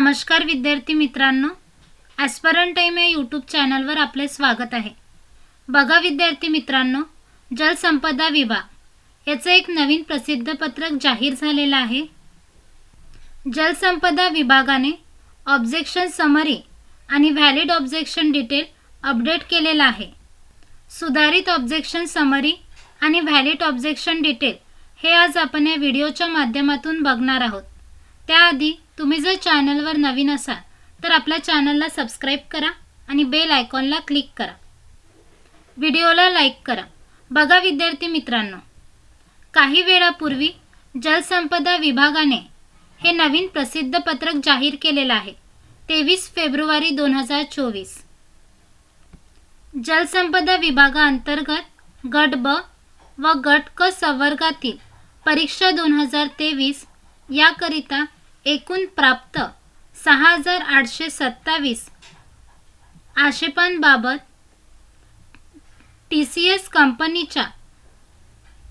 नमस्कार विद्यार्थी मित्रांनो ॲस्परन टाईम या यूट्यूब चॅनलवर आपले स्वागत आहे. बघा विद्यार्थी मित्रांनो जलसंपदा विभाग याचं एक नवीन प्रसिद्ध पत्रक जाहीर झालेलं आहे. जलसंपदा विभागाने ऑब्जेक्शन समरी आणि व्हॅलिड ऑब्जेक्शन डिटेल अपडेट केलेलं आहे. सुधारित ऑब्जेक्शन समरी आणि व्हॅलिड ऑब्जेक्शन डिटेल हे आज आपण या व्हिडिओच्या माध्यमातून बघणार आहोत. त्याआधी तुम्ही जर चॅनलवर नवीन असाल तर आपल्या चॅनलला सबस्क्राईब करा आणि बेल आयकॉनला क्लिक करा. व्हिडिओला लाईक करा. बघा विद्यार्थी मित्रांनो काही वेळापूर्वी जलसंपदा विभागाने हे नवीन प्रसिद्ध पत्रक जाहीर केलेलं आहे तेवीस फेब्रुवारी दोन हजार चोवीस. जलसंपदा विभागाअंतर्गत गट ब व गट क संवर्गातील परीक्षा दोन हजार तेवीस याकरिता एकूण प्राप्त सहा हजार आठशे सत्तावीस आक्षेपांबाबत टी सी एस कंपनीच्या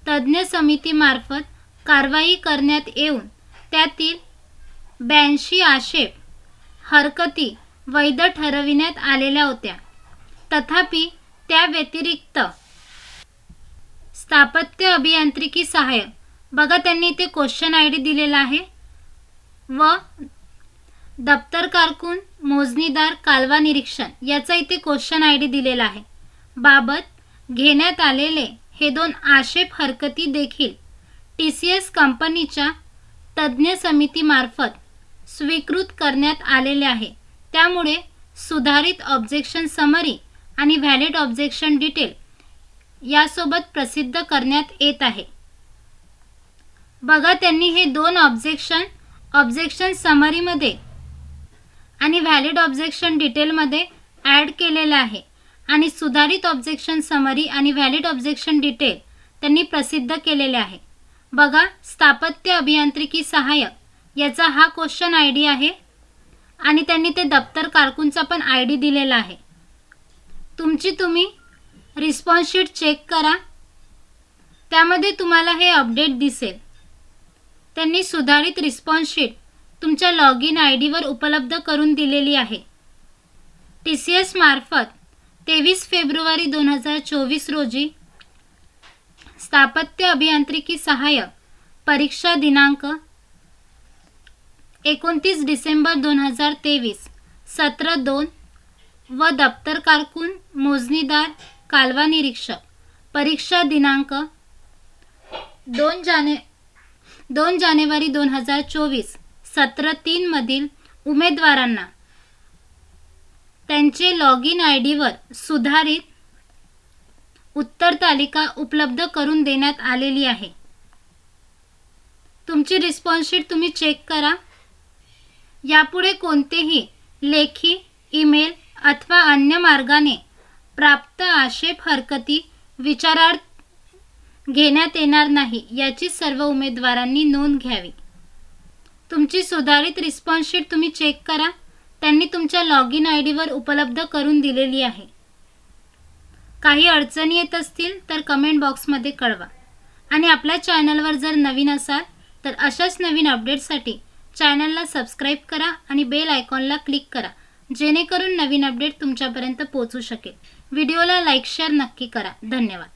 तज्ज्ञ समितीमार्फत कारवाई करण्यात येऊन त्यातील ब्याऐंशी आक्षेप हरकती वैध ठरविण्यात आलेल्या होत्या. तथापि त्या व्यतिरिक्त स्थापत्य अभियांत्रिकी सहाय्यक बघा त्यांनी इथे क्वेश्चन आय डी दिलेला आहे. व दप्तर कारकून मोजणीदार कालवा निरीक्षण याचा इथे क्वेश्चन आय डी दिलेला आहे. बाबत घेण्यात आलेले हे दोन आक्षेप हरकती देखील टी सी एस कंपनीच्या तज्ज्ञ समितीमार्फत स्वीकृत करण्यात आलेले आहे. त्यामुळे सुधारित ऑब्जेक्शन समरी आणि व्हॅलिड ऑब्जेक्शन डिटेल यासोबत प्रसिद्ध करण्यात येत आहे. बघा त्यांनी हे दोन ऑब्जेक्शन ऑब्जेक्शन समरीमध्ये आणि व्हॅलिड ऑब्जेक्शन डिटेलमध्ये ॲड केलेलं आहे. आणि सुधारित ऑब्जेक्शन समरी आणि व्हॅलिड ऑब्जेक्शन डिटेल त्यांनी प्रसिद्ध केलेले आहे. बघा स्थापत्य अभियांत्रिकी सहाय्यक याचा हा क्वेश्चन आय डी आहे. आणि त्यांनी ते दप्तर कारकूनचा पण आय डी दिलेला आहे. तुमची तुम्ही रिस्पॉन्स शीट चेक करा. त्यामध्ये तुम्हाला हे अपडेट दिसेल. त्यांनी सुधारित रिस्पॉन्स शीट तुमच्या लॉग इन आय डीवर उपलब्ध करून दिलेली आहे. टी सी एस मार्फत तेवीस फेब्रुवारी दोन हजार चोवीस रोजी स्थापत्य अभियांत्रिकी सहाय्यक परीक्षा दिनांक एकोणतीस डिसेंबर दोन हजार तेवीस सत्र दोन व दप्तर कारकून मोजणीदार कालवा निरीक्षक परीक्षा दिनांक दोन जाने दोन जानेवारी दोन हजार चोवीस सत्र तीनमधील उमेदवारांना त्यांचे लॉग इन आय डीवर सुधारित उत्तर तालिका उपलब्ध करून देण्यात आलेली आहे. तुमची रिस्पॉन्सशीट तुम्ही चेक करा. यापुढे कोणतेही लेखी ईमेल अथवा अन्य मार्गाने प्राप्त आक्षेप हरकती विचारार्थ घेण्यात येणार नाही याची सर्व उमेदवारांनी नोंद घ्यावी. तुमची सुधारित रिस्पॉन्स शीट तुम्ही चेक करा. त्यांनी तुमच्या लॉग इन आय डीवर उपलब्ध करून दिलेली आहे. काही अडचणी येत असतील तर कमेंट बॉक्समध्ये कळवा. आणि आपल्या चॅनलवर जर नवीन असाल तर अशाच नवीन अपडेटसाठी चॅनलला सबस्क्राईब करा आणि बेल आयकॉनला क्लिक करा जेणेकरून नवीन अपडेट तुमच्यापर्यंत पोहोचू शकेल. व्हिडिओला लाईक शेअर नक्की करा. धन्यवाद.